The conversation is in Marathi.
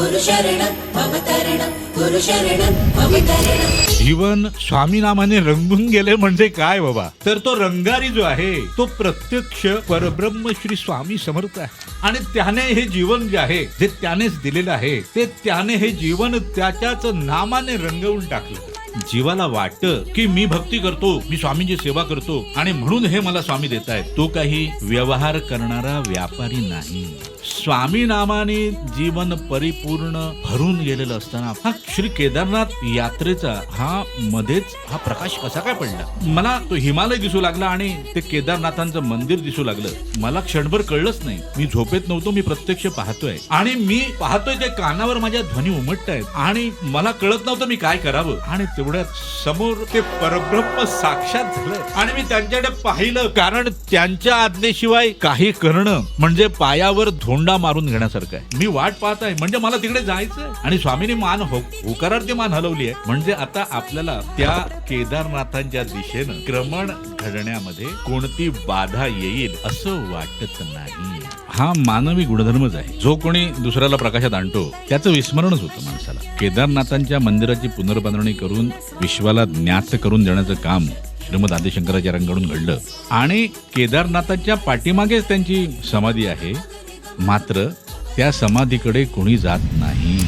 गुरुशरणं मम तरणं गुरुशरणं मम तरणं जीवन स्वामीनामाने रंगून गेले म्हणजे काय बाबा? तर तो रंगारी जो आहे तो प्रत्यक्ष परब्रह्म श्री स्वामी समर्थ आहे. आणि त्याने हे जीवन जे आहे जे त्यानेच दिलेलं आहे ते त्याने हे जीवन त्याच्याच नामाने रंगवून टाकलं. जीवाला वाटतं की मी भक्ती करतो मी स्वामींची सेवा करतो आणि म्हणून हे मला स्वामी देत आहेत तो काही व्यवहार करणारा व्यापारी नाही. स्वामी नामाने जीवन परिपूर्ण भरून गेलेलं असताना हा श्री केदारनाथ यात्रेचा हा मध्येच हा प्रकाश कसा काय पडला? मला तो हिमालय दिसू लागला आणि ते केदारनाथांचं मंदिर दिसू लागलं. मला क्षणभर कळलंच नाही. मी झोपेत नव्हतो मी प्रत्यक्ष पाहतोय. आणि मी पाहतोय ते कानावर माझ्या ध्वनी उमटत आहेत आणि मला कळत नव्हतं मी काय करावं. आणि तेवढ्यात समोर ते परब्रह्म साक्षात झालं आणि मी त्यांच्याकडे पाहिलं. कारण त्यांच्या आज्ञेशिवाय काही करणं म्हणजे पायावर धोंडा मारून घेण्यासारखं आहे. मी वाट पाहत आहे म्हणजे मला तिकडे जायचं आणि स्वामीने मान हो होकारार्थी मान हलवली आहे म्हणजे आता आपल्याला त्या केदारनाथांच्या दिशेनं क्रमण घडण्यामध्ये कोणती बाधा येईल असं वाटत नाही. हा मानवी गुणधर्मच आहे. जो कोणी दुसऱ्याला प्रकाशात आणतो त्याचं विस्मरणच होतं माणसाला. केदारनाथांच्या मंदिराची पुनर्बांधणी करून विश्वाला ज्ञात करून देण्याचं काम श्रीमद आदिशंकराचार्यांकडून घडलं. आणि केदारनाथाच्या पाठीमागेच त्यांची समाधी आहे. मात्र त्या समाधीकडे कोणी जात नाही.